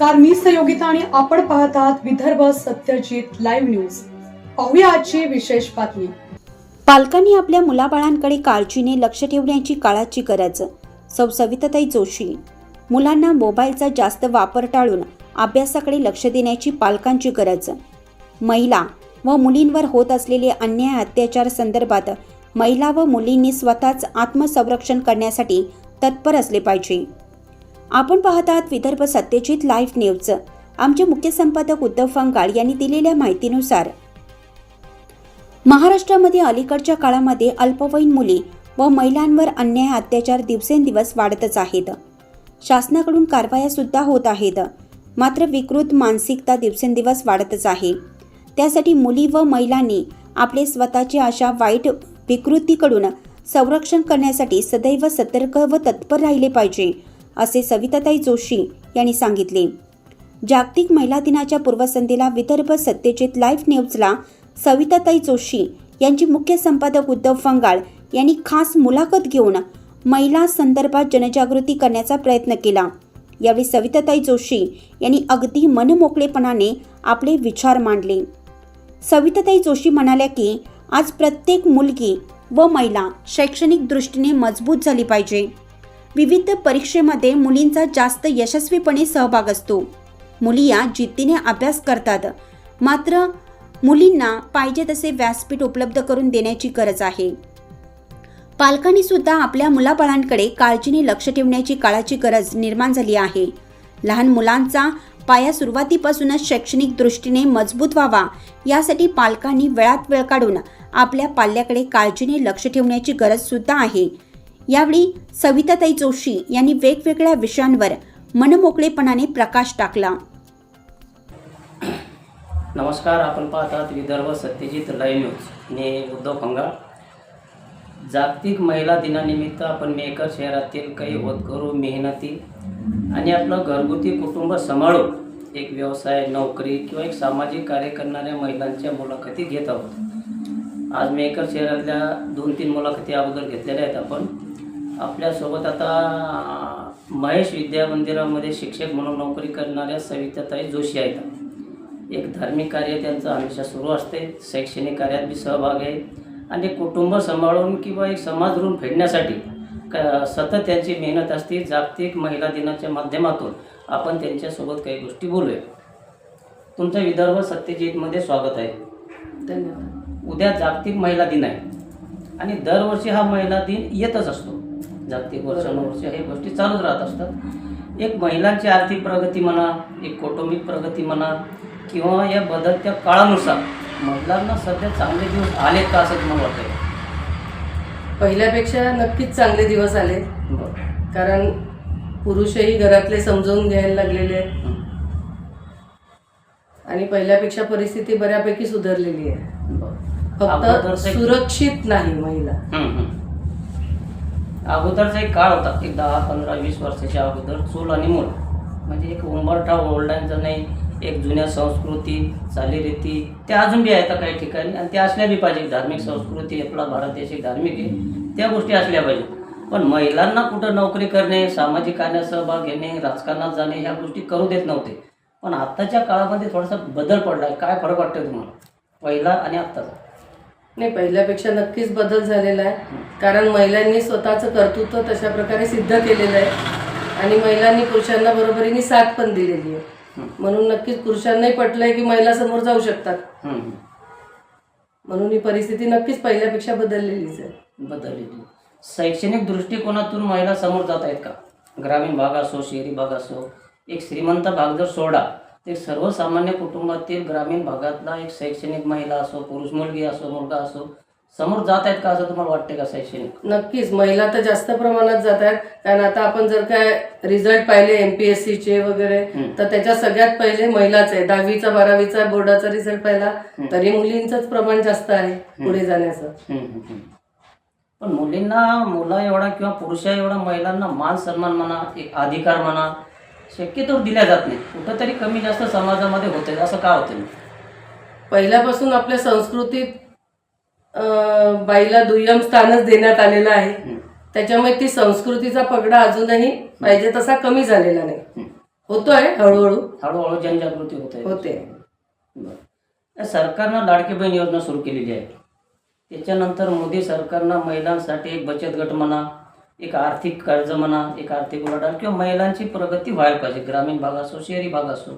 नमस्कार मी सहयोगिता आणि आपण पाहत आहात विदर्भ सत्यजित लाईव्ह न्यूज. पाहूया आजची विशेष बातमी. पालकांनी आपल्या मुलाबाळांकडे काळजीने लक्ष ठेवण्याची काळाची गरज सौ सविताताई जोशी. मुलांना मोबाईलचा जास्त वापर टाळून अभ्यासाकडे लक्ष देण्याची पालकांची गरज. महिला व मुलींवर होत असलेले अन्याय अत्याचार संदर्भात महिला व मुलींनी स्वतःच आत्मसंरक्षण करण्यासाठी तत्पर असले पाहिजे. आपण पाहत आहात विदर्भ सत्यजित लाईव्ह न्यूज. आमचे मुख्य संपादक उद्धव फंगाळ यांनी दिलेल्या माहितीनुसार महाराष्ट्रामध्ये अलीकडच्या काळामध्ये अल्पवयीन मुली व महिलांवर अन्याय अत्याचार दिवसेंदिवस वाढतच आहेत. शासनाकडून कारवाया सुद्धा होत आहेत. मात्र विकृत मानसिकता दिवसेंदिवस वाढतच आहे. त्यासाठी मुली व महिलांनी आपले स्वतःचे अशा वाईट विकृतीकडून संरक्षण करण्यासाठी सदैव सतर्क व तत्पर राहिले पाहिजे असे सविताताई जोशी यांनी सांगितले. जागतिक महिला दिनाच्या पूर्वसंध्येला विदर्भ सत्यजित लाईव्ह न्यूजला सविताताई जोशी यांची मुख्य संपादक उद्धव फंगाळ यांनी खास मुलाखत घेऊन महिला संदर्भात जनजागृती करण्याचा प्रयत्न केला. यावेळी सविताताई जोशी यांनी अगदी मनमोकळेपणाने आपले विचार मांडले. सविताताई जोशी म्हणाल्या की आज प्रत्येक मुलगी व महिला शैक्षणिक दृष्टीने मजबूत झाली पाहिजे. विविध परीक्षेमध्ये मुलींचा जास्त यशस्वीपणे सहभाग असतो. मुली या जिद्दीने अभ्यास करतात. मात्र मुलींना पाहिजे तसे व्यासपीठ उपलब्ध करून देण्याची गरज आहे. पालकांनी सुद्धा आपल्या मुलाबाळांकडे काळजीने लक्ष ठेवण्याची काळाची गरज निर्माण झाली आहे. लहान मुलांचा पाया सुरुवातीपासूनच शैक्षणिक दृष्टीने मजबूत व्हावा यासाठी पालकांनी वेळात वेळ काढून आपल्या पाल्याकडे काळजीने लक्ष ठेवण्याची गरज सुद्धा आहे. यावेळी सविताताई जोशी यांनी वेगवेगळ्या विषयांवर मनमोकळेपणाने प्रकाश टाकला. नमस्कार आपण पाहतात विदर्भ सत्यजित लाईव्ह न्यूज. मी उद्धव फंगाळ जागतिक महिला दिनानिमित्त आपण मेकर शहरातील काही होतकरू मेहनती आणि आपलं घरगुती कुटुंब सांभाळून एक व्यवसाय नोकरी किंवा एक सामाजिक कार्य करणाऱ्या महिलांच्या मुलाखती घेत आहोत. आज मेकर शहरातल्या दोन तीन मुलाखती अगोदर घेतलेल्या आहेत आपण. आपल्यासोबत आता महेश विद्या मंदिरामध्ये शिक्षक म्हणून नोकरी करणाऱ्या सविताताई जोशी आहेत. एक धार्मिक कार्य त्यांचं हमेशा सुरू असते. शैक्षणिक कार्यात बी सहभाग आहे. आणि कुटुंब सांभाळून किंवा एक समाज ऋण फेडण्यासाठी क सतत त्यांची मेहनत असते. जागतिक महिला दिनाच्या माध्यमातून आपण त्यांच्यासोबत काही गोष्टी बोलूया. तुमचं विदर्भ सत्यजितमध्ये स्वागत आहे. धन्यवाद. उद्या जागतिक महिला दिन आहे. आणि दरवर्षी हा महिला दिन येतच असतो. जागतिक वर्षानुवर्ष हे गोष्टी चालूच राहत असतात. एक महिलांची आर्थिक प्रगती म्हणा एक कौटुंबिक प्रगती म्हणा किंवा या बदलत्या काळानुसार महिलांना सध्या चांगले दिवस आलेत का असं तुम्हाला वाटतं पहिल्यापेक्षा नक्कीच चांगले दिवस आले कारण पुरुषही घरातले समजावून घ्यायला लागलेले आहेत. आणि पहिल्यापेक्षा परिस्थिती बऱ्यापैकी सुधारलेली आहे. फक्त सुरक्षित नाही महिला. अगोदरचा एक काळ होता एक दहा पंधरा वीस वर्षाच्या अगोदर चूल आणि मूल. म्हणजे एक उंबरठा ओरडायचं नाही एक जुन्या संस्कृती चालीरीती त्या अजून बी आहेत काही ठिकाणी आणि त्या असल्या बी पाहिजे धार्मिक संस्कृती आपला भारत देश एक धार्मिक आहे. त्या गोष्टी असल्या पाहिजे पण महिलांना कुठं नोकरी करणे सामाजिक कार्यात सहभाग घेणे राजकारणात जाणे ह्या गोष्टी करू देत नव्हते. पण आत्ताच्या काळामध्ये थोडासा बदल पडला आहे काय फरक वाटतं तुम्हाला? पहिला आणि आत्ताचा? नाही पहिल्यापेक्षा नक्कीच बदल झालेला आहे. कारण महिलांनी स्वतःचं कर्तृत्व तशा प्रकारे सिद्ध केलेलं आहे. आणि महिलांनी पुरुषांना बरोबरीने साथ पण दिलेली आहे. म्हणून नक्कीच पुरुषांनाही पटलंय की महिला समोर जाऊ शकतात. म्हणून ही परिस्थिती नक्कीच पहिल्यापेक्षा बदललेलीच आहे. बदलली शैक्षणिक दृष्टिकोनातून महिला समोर जात आहेत का? ग्रामीण भाग असो शहरी भाग असो एक श्रीमंत भाग जर सोडा. तर सर्वसामान्य कुटुंबातील ग्रामीण भागातला एक शैक्षणिक महिला असो पुरुष मुलगी असो मुलगा असो समोर जात आहेत का असं तुम्हाला वाटते का शैक्षणिक नक्कीच महिला तर जास्त प्रमाणात जात आहेत कारण आता आपण जर काय रिझल्ट पाहिले एमपीएससी चे वगैरे. तर त्याच्यात सगळ्यात पहिले महिलाच आहे दहावीचा बारावीचा बोर्डाचा रिझल्ट पाहिला. तरी मुलींचंच प्रमाण जास्त आहे पुढे जाण्याचं. पण मुलींना मुला एवढा किंवा पुरुषा एवढा महिलांना मान सन्मान म्हणा एक अधिकार म्हणा शक्यतो दिल्या जात नाही कुठंतरी कमी जास्त समाजामध्ये होते असं का होतं पहिल्यापासून आपल्या संस्कृतीत बाईला दुय्यम स्थानच देण्यात आलेलं आहे. त्याच्यामुळे ती संस्कृतीचा पगडा अजूनही पाहिजे तसा कमी झालेला नाही. होतोय हळूहळू. हळूहळू जनजागृती होत. आहे होते सरकारनं लाडकी बहीण योजना सुरू केलेली आहे. त्याच्यानंतर मोदी सरकारनं महिलांसाठी एक बचत गट म्हणा एक आर्थिक कर्ज म्हणा एक आर्थिक उलाढाल किंवा महिलांची प्रगती व्हायला पाहिजे ग्रामीण भाग असो शहरी भाग असो.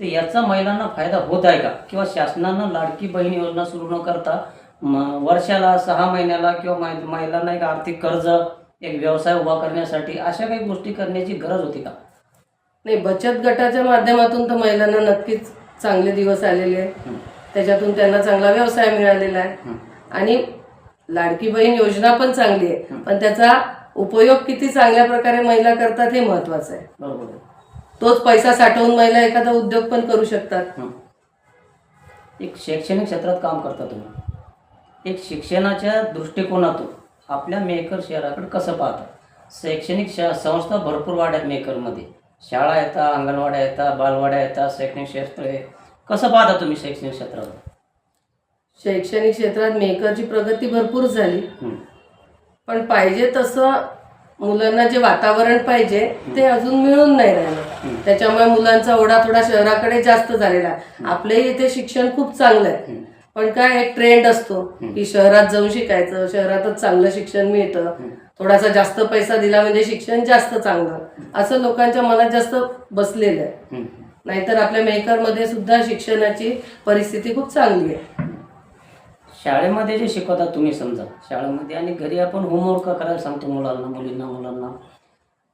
तर याचा महिलांना फायदा होत आहे का? किंवा शासनानं लाडकी बहीण योजना सुरू न करता वर्षाला सहा महिन्याला किंवा महिलांना एक आर्थिक कर्ज एक व्यवसाय उभा करण्यासाठी अशा काही गोष्टी करण्याची गरज होती का? नाही बचत गटाच्या माध्यमातून तर महिलांना नक्कीच चांगले दिवस आलेले आहेत. त्याच्यातून त्यांना चांगला व्यवसाय मिळालेला आहे. आणि लाडकी बहीण योजना पण चांगली आहे. पण त्याचा उपयोग किती चांगल्या प्रकारे महिला करतात हे महत्वाचं आहे. बरोबर. आहे तोच पैसा साठवून महिला एखादा उद्योग पण करू शकतात. एक शैक्षणिक क्षेत्रात काम करता तुम्ही. एक शिक्षणाच्या दृष्टिकोनातून आपल्या मेकर शहराकडे कसं पाहता? शैक्षणिक श संस्था भरपूर वाढ्यात मेकरमध्ये. शाळा येतात अंगणवाड्या येतात बालवाड्या येतात शैक्षणिक क्षेत्र कसं पाहता तुम्ही शैक्षणिक क्षेत्रावर? शैक्षणिक क्षेत्रात मेकरची प्रगती भरपूर झाली. पण पाहिजे तसं मुलांना जे वातावरण पाहिजे ते अजून मिळून नाही राहिलं. त्याच्यामुळे मुलांचा ओढा थोडा शहराकडे जास्त झालेला आपल्याही इथे शिक्षण खूप चांगलं आहे. पण काय एक ट्रेंड असतो की शहरात जाऊन शिकायचं शहरातच चांगलं शिक्षण मिळतं. थोडासा जास्त पैसा दिला म्हणजे शिक्षण जास्त चांगलं. असं लोकांच्या मनात जास्त बसलेलं आहे. नाहीतर आपल्या मेकरमध्ये सुद्धा शिक्षणाची परिस्थिती खूप चांगली आहे. शाळेमध्ये जे शिकवतात तुम्ही समजा. शाळेमध्ये आणि घरी आपण होमवर्क करायला सांगतो मुलांना मुलींना मुलांना.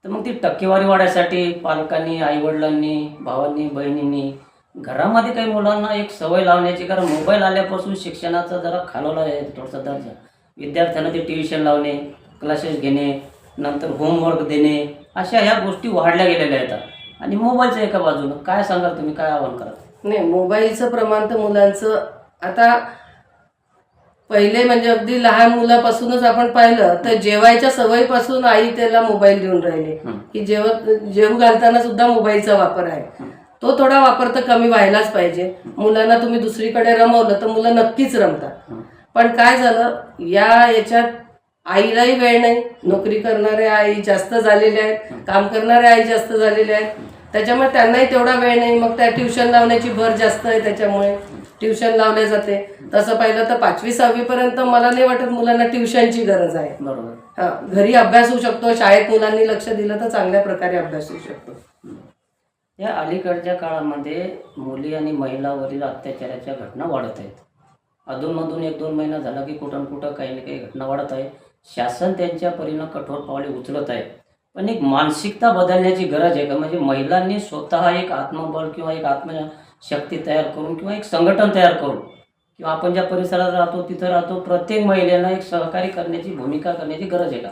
तर मग ती टक्केवारी वाढायसाठी पालकांनी आईवडिलांनी भावांनी बहिणींनी घरामध्ये काही मुलांना एक सवय लावण्याची कारण मोबाईल आल्यापासून शिक्षणाचा जरा खालवला आहे थोडासा दर्जा. विद्यार्थ्यांना ते ट्युशन लावणे क्लासेस घेणे नंतर होमवर्क देणे अशा ह्या गोष्टी वाढल्या गेलेल्या आहेत. आणि मोबाईलच्या एका बाजूनं काय सांगाल तुम्ही? काय आव्हान कराल? नाही मोबाईलचं प्रमाण तर मुलांचं आता पहिले म्हणजे अगदी लहान मुलापासूनच आपण पाहिलं तर जेवायच्या सवयीपासून आई त्याला मोबाईल देऊन राहिली. की जेव जेव घालताना सुद्धा मोबाईलचा वापर आहे. तो थोडा वापर तर कमी व्हायलाच पाहिजे. मुलांना तुम्ही दुसरीकडे रमवलं तर मुलं नक्कीच रमतात. पण काय झालं या याच्यात आईलाही वेळ नाही. नोकरी करणाऱ्या आई जास्त झालेल्या आहेत. काम करणाऱ्या आई जास्त झालेल्या आहेत. त्याच्यामुळे त्यांनाही तेवढा वेळ नाही. मग त्या ट्युशन लावण्याची भर जास्त आहे त्याच्यामुळे. ट्युशन लावले जाते. तसं पाहिलं तर पाचवी सहावी पर्यंत मला नाही वाटत मुलांना ट्युशनची गरज आहे. बरोबर. हा घरी अभ्यास होऊ शकतो शाळेत मुलांनी लक्ष दिलं तर चांगल्या प्रकारे अभ्यास होऊ शकतो. या अलीकडच्या काळामध्ये मुली आणि महिलावरील अत्याचाराच्या घटना वाढत आहेत. अधूनमधून एक दोन महिना झाला की कुठं कुठं काही ना काही घटना वाढत आहे. शासन त्यांच्या परीनं कठोर पावले उचलत आहे. पण एक मानसिकता बदलण्याची गरज आहे का? म्हणजे महिलांनी स्वतः एक आत्मबळ किंवा एक आत्मशक्ती तयार करून किंवा एक संघटन तयार करून किंवा आपण ज्या परिसरात राहतो तिथं राहतो प्रत्येक महिलेनं एक सहकार्य करण्याची भूमिका करण्याची गरज आहे का?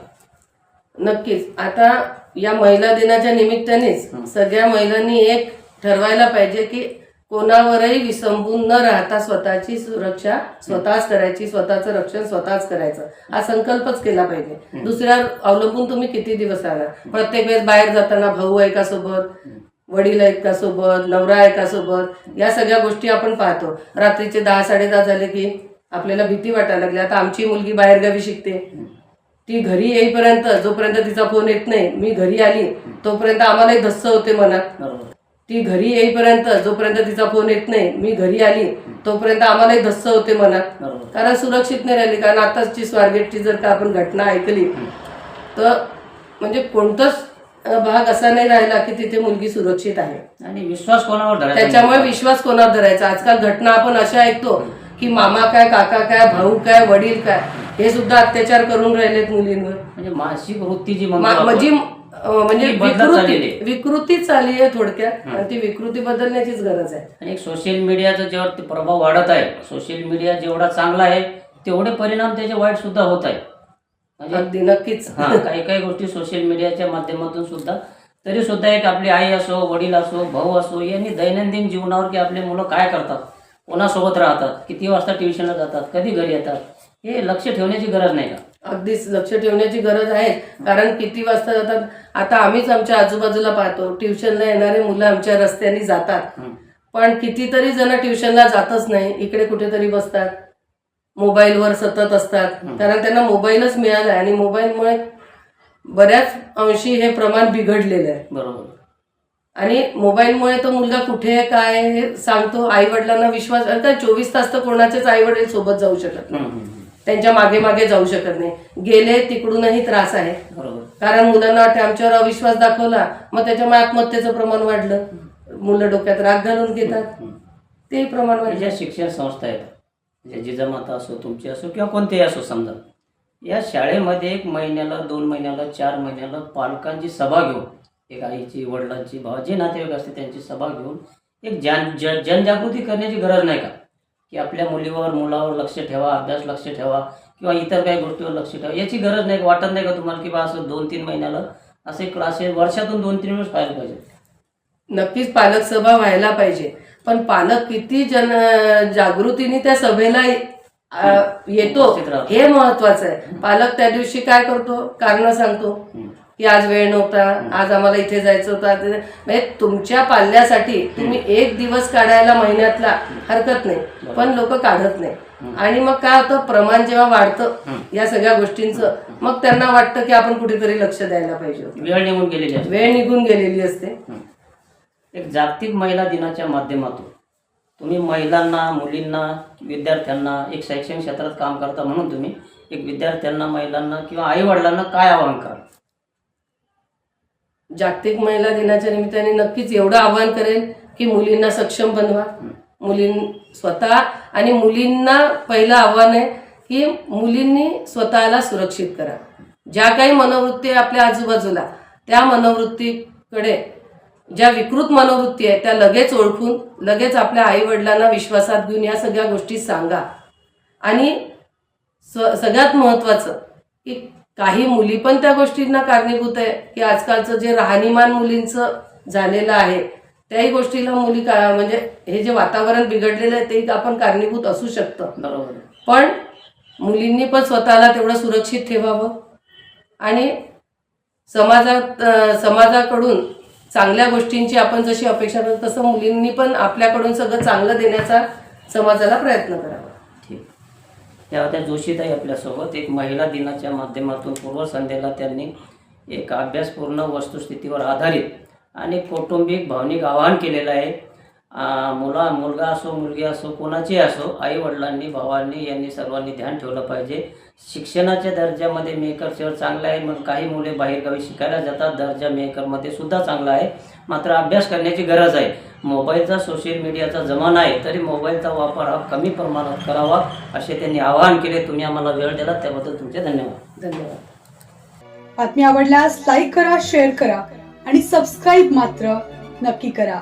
नक्कीच. आता या महिला दिनाच्या निमित्तानेच सगळ्या महिलांनी एक ठरवायला पाहिजे की कोणावरही विसंबून न राहता स्वतःची सुरक्षा स्वतःच करायची स्वतःचं रक्षण स्वतःच करायचं. हा संकल्पच केला पाहिजे. दुसऱ्यावर अवलंबून तुम्ही किती दिवस राहणार? प्रत्येक वेळेस बाहेर जाताना भाऊ आहे का सोबत? वडील आहेत का सोबत नवरा आहे का सोबत या सगळ्या गोष्टी आपण पाहतो. रात्रीचे दहा साडे दहा झाले की आपल्याला भीती वाटायला लागली. आता आमची मुलगी बाहेरगावी शिकते. ती घरी येईपर्यंत जोपर्यंत तिचा फोन येत नाही मी घरी आली तोपर्यंत आम्हालाही धस्स होते मनात. ती घरी येईपर्यंत जोपर्यंत तिचा फोन येत नाही मी घरी आली तोपर्यंत आम्हालाही धस्स होते मनात. कारण सुरक्षित नाही राहिली कारण आताची स्वारगेटची जर का आपण घटना ऐकली तर म्हणजे कोणताच भाग असा नाही राहिला की तिथे मुलगी सुरक्षित आहे. आणि विश्वास कोणावर धरायचा? त्याच्यामुळे विश्वास कोणावर धरायचा? आजकाल घटना आपण अशा ऐकतो की मामा काय काका काय भाऊ काय वडील काय हे सुद्धा अत्याचार करून राहिलेत मुलींवर. म्हणजे मानसिक वृत्ती जी म्हणजे म्हणजे विकृती. विकृती चालली आहे थोडक्यात आणि ती विकृती बदलण्याचीच गरज आहे. आणि सोशल मीडियाचा जेव्हा प्रभाव वाढत आहे सोशल मीडिया जेवढा चांगला आहे तेवढे परिणाम त्याचे वाईट सुद्धा होत आहे अगदी नक्कीच. हा काही काही गोष्टी सोशल मीडियाच्या माध्यमातून सुद्धा. तरी सुद्धा एक आपली आई असो वडील असो भाऊ असो यांनी दैनंदिन जीवनावर की आपले मुलं काय करतात? कोणासोबत राहतात? किती वाजता ट्युशनला जातात? कधी घरी येतात? हे लक्ष ठेवण्याची गरज नाही का? अगदीच लक्ष ठेवण्याची गरज आहे. कारण किती वाजता जातात? आता आम्हीच आमच्या आजूबाजूला पाहतो. ट्युशनला येणारे मुलं आमच्या रस्त्याने जातात. पण कितीतरी जण ट्युशनला जातच नाही. इकडे कुठेतरी बसतात. मोबाईलवर सतत असतात. कारण त्यांना मोबाईलच मिळाला आहे आणि मोबाईलमुळे बऱ्याच अंशी हे प्रमाण बिघडलेलं आहे. बरोबर. आणि मोबाईलमुळे तो मुलगा कुठे आहे काय आहे हे सांगतो. आई वडिलांना विश्वास चोवीस तास तर कोणाचेच आई वडील सोबत जाऊ शकत नाही. त्यांच्या मागे मागे जाऊ शकत नाही. गेले तिकडूनही त्रास आहे. बरोबर. कारण मुलांना वाटते आमच्यावर अविश्वास दाखवला. मग त्याच्यामुळे आत्महत्येचं प्रमाण वाढलं. मुलं डोक्यात राग घालून घेतात. ते प्रमाण वाढलं. ज्या शिक्षण संस्था आहेत म्हणजे जिजामाता असो तुमची असो किंवा कोणतेही असो समजा. या शाळेमध्ये एक महिन्याला दोन महिन्याला चार महिन्याला पालकांची सभा घेऊन एक आईची वडिलांची भावा जे नातेवाईक असते त्यांची सभा घेऊन एक जन ज जनजागृती करण्याची गरज नाही का? की आपल्या मुलीवर मुलावर लक्ष ठेवा अभ्यास लक्ष ठेवा किंवा इतर काही गोष्टीवर लक्ष ठेवा याची गरज नाही का? वाटत नाही का तुम्हाला की बा असं दोन तीन महिन्याला असे क्लासेस वर्षातून दोन तीन वेळेस पाहायला पाहिजे? नक्कीच पालक सभा व्हायला पाहिजे. पण पालक किती जन जागृतीने त्या सभेला येतो. हे महत्वाचं आहे. पालक त्या दिवशी काय करतो? कारण सांगतो. की आज वेळ नव्हता आज आम्हाला इथे जायचं होतं म्हणजे तुमच्या पाल्यासाठी तुम्ही एक दिवस काढायला महिन्यातला हरकत नाही. पण लोक काढत नाही. आणि मग काय होतं? प्रमाण जेव्हा वाढतं या सगळ्या गोष्टींचं मग त्यांना वाटतं की आपण कुठेतरी लक्ष द्यायला पाहिजे. वेळ निघून गेलेली वेळ निघून गेलेली असते. एक जागतिक महिला दिनाच्या माध्यमातून तुम्ही महिलांना मुलींना विद्यार्थ्यांना एक शैक्षणिक क्षेत्रात काम करता म्हणून तुम्ही एक विद्यार्थ्यांना महिलांना किंवा आईवडिलांना काय आवाहन करा जागतिक महिला दिनाच्या निमित्ताने नक्कीच एवढं आवाहन करेल की मुलींना सक्षम बनवा. मुलीं स्वतः आणि मुलींना पहिलं आव्हान आहे की मुलींनी स्वतःला सुरक्षित करा. ज्या काही मनोवृत्ती आपल्या आजूबाजूला त्या मनोवृत्तीकडे ज्या विकृत मनोवृत्ती आहे त्या लगेच ओळखून लगेच आपल्या आई वडिलांना विश्वासात घेऊन या सगळ्या गोष्टी सांगा. आणि स्व सगळ्यात महत्त्वाचं की काही मुली पण त्या गोष्टींना कारणीभूत आहे की आजकालचं जे राहणीमान मुलींचं झालेलं आहे त्याही गोष्टीला मुली का म्हणजे हे जे वातावरण बिघडलेलं आहे ते आपण कारणीभूत असू शकतं. बरोबर. पण मुलींनी पण स्वतःला तेवढं सुरक्षित ठेवावं. आणि समाजात समाजाकडून चांगल्या गोष्टींची आपण जशी अपेक्षा करतो तसं मुलींनी पण आपल्याकडून सगळं चांगलं देण्याचा समाजाला प्रयत्न करावा. ठीक. त्या होत्या जोशीताई आपल्यासोबत एक महिला दिनाच्या माध्यमातून पूर्वसंध्येला त्यांनी एक अभ्यासपूर्ण वस्तुस्थितीवर आधारित आणि कौटुंबिक भावनिक आवाहन केलेलं आहे. मुला मुलगा असो मुलगी असो कोणाची असो आई वडिलांनी भावांनी यांनी सर्वांनी ध्यान ठेवलं पाहिजे. शिक्षणाच्या दर्जामध्ये मेकर शहर चांगलं आहे मग काही मुले बाहेरगावी शिकायला जातात. दर्जा मेकरमध्ये सुद्धा चांगला आहे. मात्र अभ्यास करण्याची गरज आहे. मोबाईलचा सोशल मीडियाचा जमाना आहे तरी मोबाईलचा वापर हा कमी प्रमाणात करावा असे त्यांनी आवाहन केले. तुम्ही आम्हाला वेळ दिला त्याबद्दल तुमचे धन्यवाद. धन्यवाद. बातमी आवडल्यास लाईक करा शेअर करा आणि सबस्क्राईब मात्र नक्की करा.